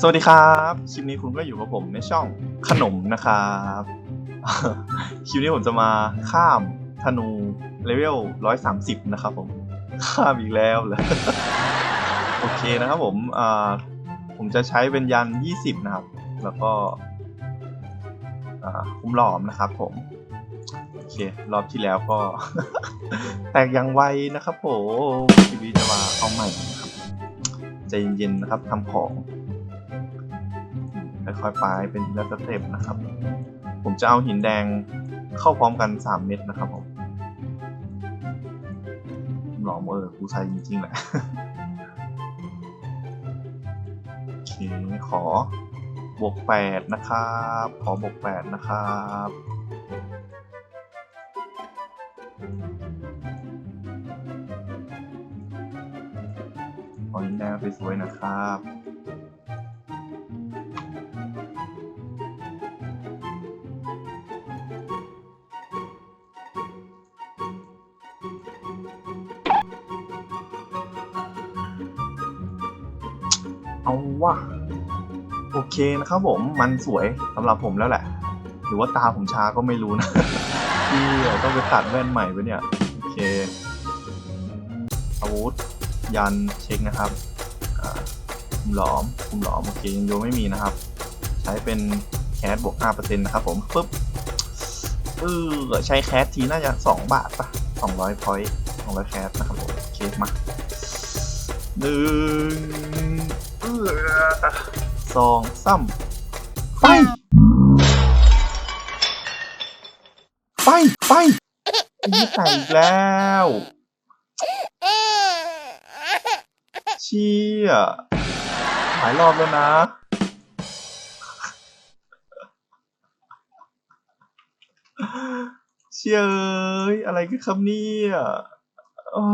สวัสดีครับคลิปนี้คุณก็อยู่กับผมในช่องขนมนะครับคลิปนี้ผมจะมาข้ามธนูเลเวล130นะครับผมข้ามอีกแล้วเลยโอเคนะครับผมอ่าผมจะใช้เป็นยัน20นะครับ แล้วก็อุ้มหลอมนะครับผมโอเครอบที่แล้วก็ แตกย่างไวนะครับผมคลิปนี้จะมาเอาใหม่นะครับใจเย็นๆนะครับทำของ ค่อยๆไปเป็นทีละสเต็ปนะครับ ผมจะเอาหินแดงเข้าพร้อมกัน 3 เม็ดนะครับผมหลอมเออกูใช้จริงๆแหละโอเคขอบวก 8 นะครับ ขอบวก 8 นะครับขอหินแดงสวยๆนะครับ เอาว่ะโอเคนะครับผมมันสวยสำหรับผมแล้วแหละ หรือว่าตาผมช้าก็ไม่รู้นะ ที่ต้องไปตัดแว่นใหม่ไปเนี่ย โอเคอาวุธยันเช็คนะครับอ่าคุมหลอมคุมหลอม โอเคยังโยไม่มีนะครับ ใช้เป็นแคสบวก 5%นะครับผมปึ๊บเออใช้แคสทีน่าจะ 2 บาทปะ200พอยต์200แคสนะครับผม โอเคมาหนึ่ง สองซ้ำไป ไป ไปอีกใส่อีกแล้ว เชี่ยหลายรอบแล้วนะเชี่ยเอ้ยอะไรกันครับเนี่ยอ้อ